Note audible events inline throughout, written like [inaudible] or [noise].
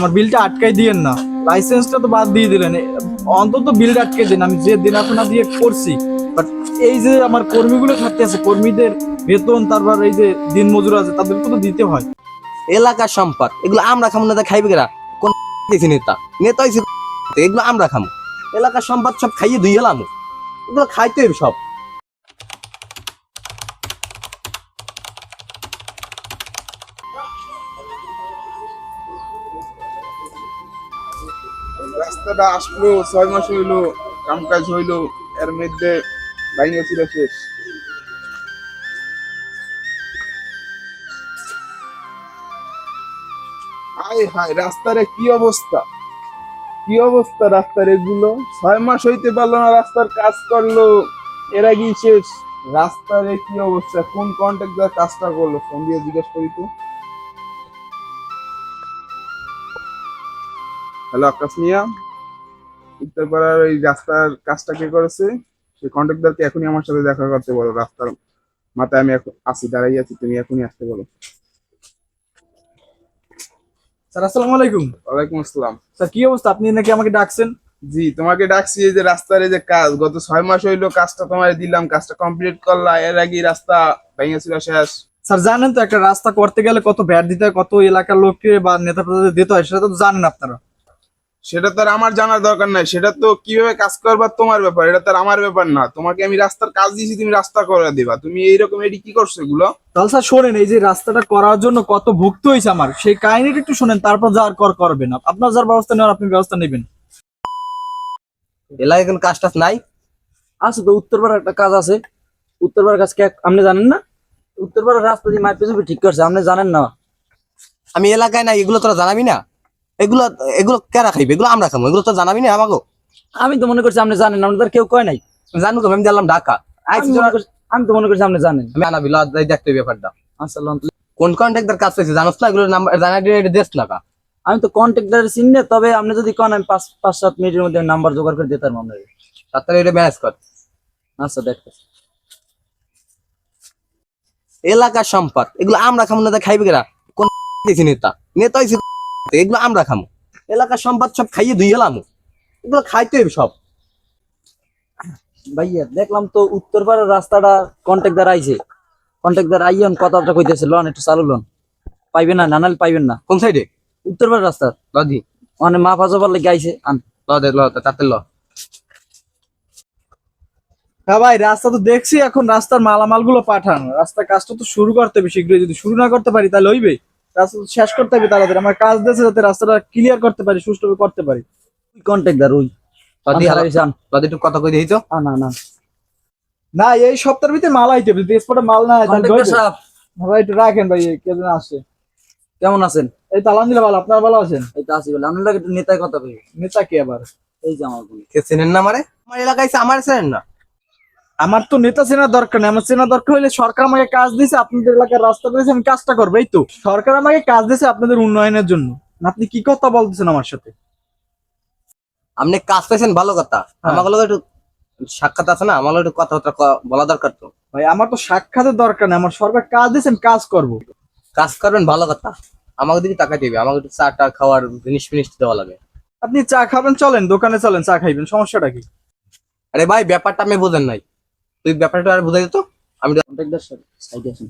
আমার বিলটা আটকাই দিয়েন না। লাইসেন্সটা তো বাদ দিয়ে দিলেন। অন্তত বিলটা আটকে দিন। আমি যে দিনাফোনা দিয়ে করছি বাট এই যে আমার কর্মীগুলো থাকতে আছে, কর্মীদের বেতন, তারপর এই যে দিন মজুর আছে, তাদেরকে তো দিতে হয়। এলাকার সম্পদ, এগুলো আমরা খামো না তা খাইবে কেনা কোন দিয়েছি নেতা? নেতা এগুলো আমরা খামো। এলাকার সম্পদ সব খাইয়ে ধুই গেলাম এগুলো খাইতে সব। রাস্তাটা আসলো, ছয় মাস হইল, কামকাজ হইল, এর মধ্যে ভাইঙ্গা ছিল শেষ। হায় হায়, রাস্তার কি অবস্থা? কি অবস্থা রাস্তার এগুলো? ছয় মাস হইতে পারল না, রাস্তার কাজ করল। এর আগেই শেষ। রাস্তার কি অবস্থা? কোন কন্ট্রাক্টর কাজটা করল? ফোন দিয়ে জিজ্ঞেস করি তো। হ্যালো, আকাশ মিয়া। উত্তরপাড়ার ওই রাস্তার কাজটা কে করেছে? সেই কন্ট্রাক্টরকে এখনই আমার সাথে দেখা করতে বলো। রাস্তার মাথায় আমি এখন আসি দাঁড়াই আছি তুমি এখনই আসতে বলো। স্যার আসসালামু আলাইকুম। ওয়ালাইকুম আসসালাম। স্যার কি অবস্থা? আপনি নাকি আমাকে ডাকছেন? জি তোমাকে ডাকছি এই যে রাস্তার এই যে কাজ। গত ছয় মাস হইল কাজটা তোমার দিলাম কাজটা কমপ্লিট করলা। এর আগে রাস্তা ভেঙে ছিল শেষ। স্যার জানেন তো একটা রাস্তা করতে গেলে কত ভ্যাট দিতে হয় কত এলাকার লোককে বা নেতা প্রতিনিধি দিতে হয় সেটা তো জানেন আপনারা। সেটা তো আর আমার জানার দরকার নাই। সেটা তো কীভাবে কাজ করবার তোমার ব্যাপার এটা তো আর আমার ব্যাপার না। তোমাকে আমি রাস্তার কাজ দিয়েছি তুমি রাস্তা করে দিবা। তুমি এইরকম এটি কি করছ এগুলো? তাহলে স্যার শোনেন এই যে রাস্তাটা করার জন্য কত ভুক্ত হয়েছে আমার সেই কাহিনীটা একটু শোনেন তারপর যা কর করবেন আপনার যার ব্যবস্থা নেওয়ার আপনি ব্যবস্থা নেবেন। এলাকায় কোনো কাজ টাজ নাই? আছে তো উত্তরপাড়ার একটা কাজ আছে। উত্তরপাড়ার কাজ কে আপনি জানেন না? উত্তরপাড়ার রাস্তা দিয়ে মাইপে চুপে ঠিক করছে আপনি জানেন না। আমি এলাকায় নাই এগুলো তোরা জানাবি না? এগুলো এগুলো কেরা খাইবে? এগুলো আমরা খাব এগুলো তো জানাবি না আমাকে আমি তো মনে করছি আপনি জানেন কেউ কয় নাই। জানো আমি দিলাম ঢাকা। আমি তো মনে করছি আপনি জানেন। আমি আনাবি লজ দেখতে ব্যাপারটা। কোন কন্ট্রাক্টর কাজ পেয়েছে জানোস না? এগুলো নাম্বার জানা দেশ না আমি তো চিনি তবে আপনি যদি কোন আমি পাঁচ পাঁচ সাত মিনিটের মধ্যে নাম্বার জোগাড় করে দিতে পারব আপনাকে তাড়াতাড়ি এটা ম্যানেজ কর। আচ্ছা দেখতেছি। এলাকার সম্পদ। এগুলো আমরা খাব না তা খাইবে কেনা কোন [laughs] নেতা। নেতা হয়েছে এগুলো আমরা খামো। এলাকার সম্পদ সব খাইয়ে ধুই গেলাম এগুলো খাইতে হবে সব। ভাইয়া দেখলাম তো উত্তরপাড়ার রাস্তাটা কন্ট্যাক্টার আইছে। কন্ট্যাক্টার আইয়ন কথাটা কইতেছে লন একটু চালু লন। পাইবেন না নানাল পাইবেন না। কোন সাইডে? উত্তরপাড়ার রাস্তা। লদি। মানে মা ফাজবার লেগে আইছে আন। ল দে ল তাতে ল। হ্যাঁ ভাই রাস্তা তো দেখছি এখন রাস্তার মালামালগুলো পাঠান। রাস্তার কাজটা তো শুরু করতে হবে শীঘ্রই। যদি শুরু না করতে পারি তাহলে হইবে রাস্তা শেষ করতে হবে তাড়াতাড়ি। আমার কাজ দিয়েছে যাতে রাস্তাটা ক্লিয়ার করতে পারি সুষ্ঠুভাবে করতে পারি। ওই। একটু কথা কই দিই না না না। এই সপ্তাহের ভিতরে মাল আইতে হবে। স্পটে মাল না ভাই একটু রাখেন ভাই আসে। কেমন আছেন? এই তালান দিলে ভালো। আপনার ভালো আছেন? এই তো আসি বলে আপনার একটু নেতায় কথা কই। নেতা কে আবার? এই যে আমার কে চেনেন না আমারে? আমার এলাকায় আমার চেনেন না। আমার তো নেতা চেনার দরকার নেই আমার চেনার দরকার হলে সরকার আমাকে কাজ দিয়েছে আপনাদের এলাকার রাস্তা করেছে আমি কাজটা করব এই তো। সরকার আমাকে কাজ দিয়েছে আপনাদের উন্নয়নের জন্য। আপনি কি কথা বলতেছেন আমার সাথে? আপনি কাজ পাইছেন ভালো কথা। হ্যাঁ। আমাকে একটু সাক্ষাৎ আছে না? আমার একটু কথাবার্তা বলা দরকার তো। ভাই আমার তো সাক্ষাতের দরকার নেই আমার সরকার কাজ দিয়েছেন কাজ করব। কাজ করবেন ভালো কথা। আমাকে দিকে টাকা দিবে আমাকে একটু চা টা খাওয়ার জিনিস ফিনিস দেওয়া লাগে। আপনি চা খাবেন চলেন দোকানে চলেন চা খাইবেন সমস্যাটা কি? আরে ভাই ব্যাপারটা আমি বুঝেন নাই। তুই ব্যাপারটা আর বুঝাই দিত আমি কন্ট্রাক্টর সাইডে আছেন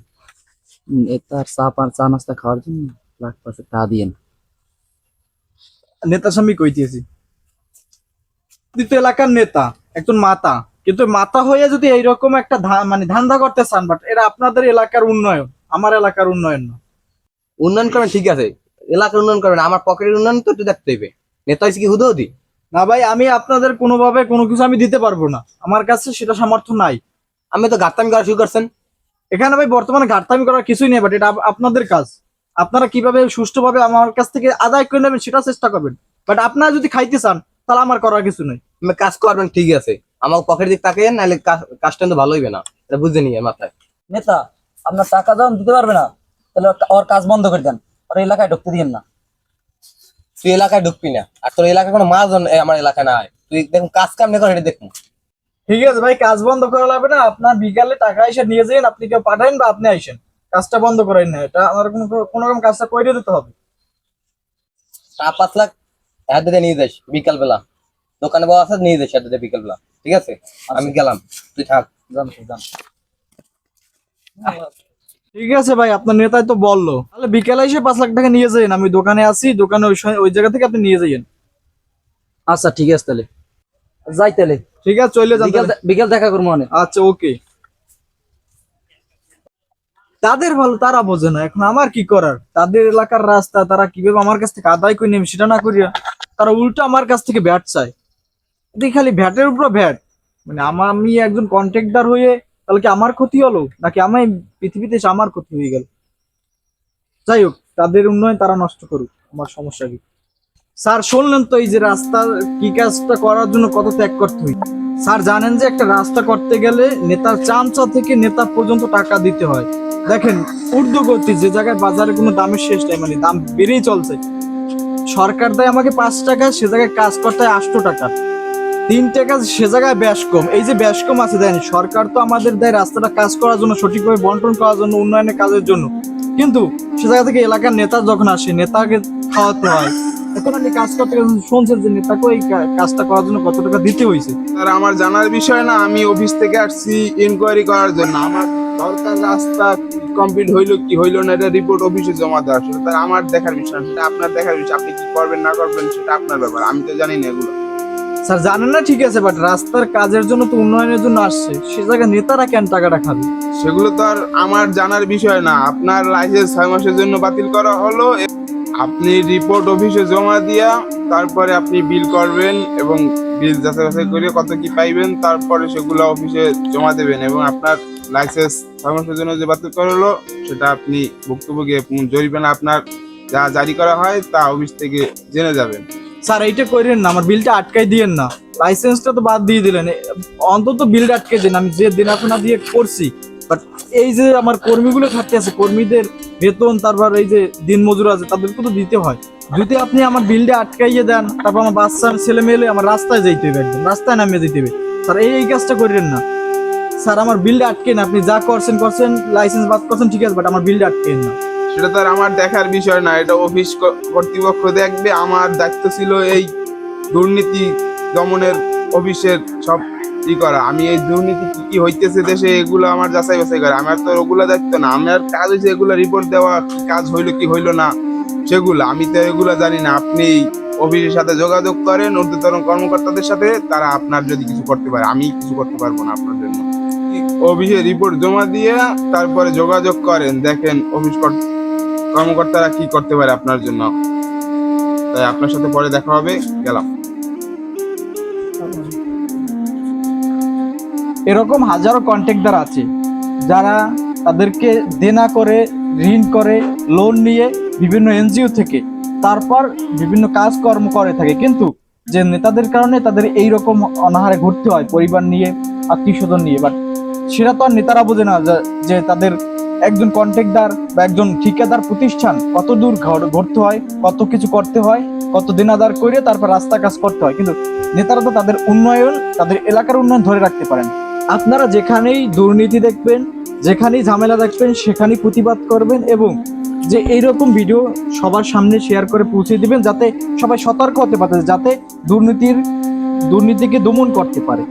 হুম, এ তার চা পান চা নাস্তা খাওয়ার জন্য লাখ পাঁচে টা দিয়েন। নেতার স্বামী কইতেছি আপনি তো এলাকার নেতা একজন মাতা। কিন্তু মাতা হয়ে যদি এইরকম একটা ধা- মানে ধান্দা করতে চান বাট এটা আপনাদের এলাকার উন্নয়ন আমার এলাকার উন্নয়ন না। উন্নয়ন করবেন ঠিক আছে। এলাকার উন্নয়ন করবেন আমার পকেটের উন্নয়ন তো একটু দেখতে হইবে। নেতা হয়েছে কি হুদৌদি? না ভাই আমি আপনাদের কোনোভাবে কোনো কিছু আমি দিতে পারব না। আমার কাছে সেটা সামর্থ্য নাই। আমি তো গাত্তামি করা শুরু করছেন। এখানে ভাই বর্তমানে ঘাটতামি করার কিছুই নেই বাট এটা আপনাদের কাজ। আপনারা কীভাবে সুষ্ঠুভাবে আমার কাছ থেকে আদায় করে নেবেন সেটা চেষ্টা করবেন। বাট আপনারা যদি খাইতে চান তাহলে আমার করার কিছু নেই। আমি কাজ করবেন ঠিক আছে। আমার পকেটের দিক তাকাইয়েন নাহলে কাজটা তো ভালো হইবে না। এটা বুঝে নিয়ে মাথায়। নেতা আপনার টাকা যখন দিতে পারবে না তাহলে ওর- ওর কাজ বন্ধ করে দেন। ওর এলাকায় ঢুকতে দিয়েন না। তুই এলাকায় ঢুকবি না। আর তোর এলাকায় কোনো মাছ আমার এলাকায় নাই। তুই দেখুন কাজ কাম নেই এটা দেখুন ঠিক আছে ভাই কাজ বন্ধ করা লাগবে না। আপনার বিকালে টাকা এসে নিয়ে যান আপনি কেউ পাঠান বা আপনি আইসেন। কাজটা বন্ধ করেন না এটা আমার কোনো কোনো রকম কাজটা করে দিতে হবে। চার পাঁচ লাখ হাতে নিয়ে যাস বিকালবেলা। দোকানে বাবা আছে নিয়ে যাস হাতে বিকালবেলা। ঠিক আছে? আমি গেলাম। তুই থাক। জান জান ঠিক আছে ভাই আপনার নেতাই তো বলল। তাহলে বিকেলে এসে পাঁচ লাখ টাকা নিয়ে যাইন আমি দোকানে আছি দোকানে ওই সময়- ওই জায়গা থেকে আপনি নিয়ে যাইয়েন। আচ্ছা ঠিক আছে তাহলে। যাই তাহলে। ঠিক আছে চলে যান বিকেল বিকেল দেখা করব মানে। আচ্ছা ওকে। তাদের ভালো তারা বোঝে না এখন আমার কি করার? তাদের এলাকার রাস্তা তারা কীভাবে আমার কাছ থেকে আদায় করে নেবে সেটা না করিয়া তারা উল্টো আমার কাছ থেকে ভ্যাট চায়। খালি ভ্যাটের উপর ভ্যাট। মানে আমার আমি একজন কন্ট্রাক্টর হয়ে তাহলে কি আমার ক্ষতি হলো? নাকি আমি পৃথিবীতে এসে আমার ক্ষতি হয়ে গেল? যাই হোক, তাদের উন্নয়ন তারা নষ্ট করুক, আমার সমস্যা কি? স্যার, শুনলেন তো এই যে রাস্তা, কি কাজটা করার জন্য কত ত্যাগ করতে হয়? স্যার, জানেন যে একটা রাস্তা করতে গেলে নেতার চামচা থেকে নেতা পর্যন্ত টাকা দিতে হয়। দেখেন, ঊর্ধ্বগতি, যে জায়গায় বাজারে কোনো দামের শেষ নাই মানে দাম বেড়েই চলছে। সরকার দেয় আমাকে পাঁচ টাকা, সে জায়গায় কাজ করতে হয় আটশো টাকা। তিন টাকা সে জায়গায় ব্যাস এই যে ব্যাস আছে, দেন সরকার তো আমাদের দেয় রাস্তাটা কাজ করার জন্য, সঠিকভাবে বন্টন করার জন্য, উন্নয়নের কাজের জন্য। কিন্তু সে জায়গা থেকে এলাকার নেতা যখন আসে, নেতাকে খাওয়াতে হয়, এখন আপনি কাজ করতে গেলে শুনছেন যে নেতাকে কা- কাজটা করার জন্য কত টাকা দিতে হয়েছে? আর আমার জানার বিষয় না, আমি অফিস থেকে আসছি ইনকোয়ারি করার জন্য। আমার দরকার রাস্তা কমপ্লিট হইল কি হইল না, এটা রিপোর্ট অফিসে জমা দেওয়া সেটা আমার দেখার বিষয় সেটা আপনার দেখার বিষয়, আপনি কি করবেন না করবেন সেটা আপনার ব্যাপার, আমি তো জানি না এগুলো। স্যার, জানেন না ঠিক আছে বাট রাস্তার কাজের জন্য তো উন্নয়নের জন্য আসছে। সে জায়গায় নেতারা কেন টাকাটা খাবে? সেগুলো তো আর আমার জানার বিষয় না। আপনার লাইসেন্স ছয় মাসের জন্য বাতিল করা হলো, আপনি রিপোর্ট অফিসে জমা দিয়া, তারপরে আপনি বিল করবেন এবং বিল যাচাই বাছাই করে কত কি পাইবেন, তারপরে সেগুলো অফিসে জমা দেবেন এবং আপনার লাইসেন্স ছয় মাসের জন্য যে বাতিল করা হলো, সেটা আপনি ভুক্তভোগী জরিমানা আপনার যা জারি করা হয় তা অফিস থেকে জেনে যাবেন। স্যার, এইটা করেন না, আমার বিলটা আটকাই দিয়েন না। লাইসেন্সটা তো বাদ দিয়ে দিলেন। অন্তত বিলটা আটকে দিন, আমি যে দিন দেনাফেনা দিয়ে করছি। বাট এই যে আমার কর্মীগুলো থাকতে আছে, কর্মীদের বেতন, তারপর এই যে দিন মজুর আছে তাদেরকে তো দিতে হয়। যদি আপনি আমার বিলটা আটকাইয়ে দেন, তারপর আমার বাচ্চা ছেলে মেলে আমার রাস্তায় যাইতে হবে একদম, রাস্তায় নামিয়ে দিতে হবে স্যার, এই এই কাজটা করেন না। স্যার, আমার বিলটা আটকেন আপনি যা করছেন করছেন লাইসেন্স বাদ করছেন, ঠিক আছে বাট আমার বিলটা আটকেন না। সেটা তো আর আমার দেখার বিষয় না, এটা অফিস কর্তৃপক্ষ দেখবে, আমার দায়িত্ব ছিল এই দুর্নীতি দমনের অফিসের সব ই করা। আমি এই দুর্নীতি কি কি হইতেছে দেশে, এগুলো আমার যাচাই বাছাই করা। আমার তো ওগুলো দায়িত্ব না আমার কাজ হয়েছে এগুলো রিপোর্ট দেওয়া কাজ হইল, কি হইল না, সেগুলো। আমি তো এগুলো জানি না, আপনি অফিসের সাথে যোগাযোগ করেন, ঊর্ধ্বতন কর্মকর্তাদের সাথে, তারা আপনার যদি কিছু করতে পারে, আমি কিছু করতে পারব না আপনার জন্য। অফিসে রিপোর্ট জমা দিয়ে, তারপরে যোগাযোগ করেন, দেখেন অফিস কর্মকর্তারা কি করতে পারে আপনার জন্য? তাই আপনার সাথে পরে দেখা হবে, গেলাম। এরকম হাজারো কন্ট্রাক্টর আছে, যারা তাদেরকে দেনা করে, ঋণ করে লোন নিয়ে বিভিন্ন এনজিও থেকে, তারপর বিভিন্ন কাজকর্ম করে থাকে। কিন্তু যে নেতাদের কারণে তাদের এই রকম অনাহারে ঘুরতে হয়, পরিবার নিয়ে আত্মীয় স্বজন নিয়ে। বাট সেটা তো আর নেতারা বোঝে না, যে- যে তাদের একজন কন্ট্রাক্টর বা একজন ঠিকাদার প্রতিষ্ঠান কত দূর ঘুরতে হয়, কত কিছু করতে হয়, কত দিনাদার করে তারপর রাস্তা কাজ করতে হয়। কিন্তু নেতারা তো তাদের উন্নয়ন, তাদের এলাকার উন্নয়ন ধরে রাখতে পারেন। আপনারা যেখানেই দুর্নীতি দেখবেন, যেখানেই ঝামেলা দেখবেন, সেখানেই প্রতিবাদ করবেন এবং যে এইরকম ভিডিও সবার সামনে শেয়ার করে পৌঁছে দিবেন যাতে সবাই সতর্ক হতে পারে, যাতে দুর্নীতির দুর্নীতিকে দমন করতে পারে।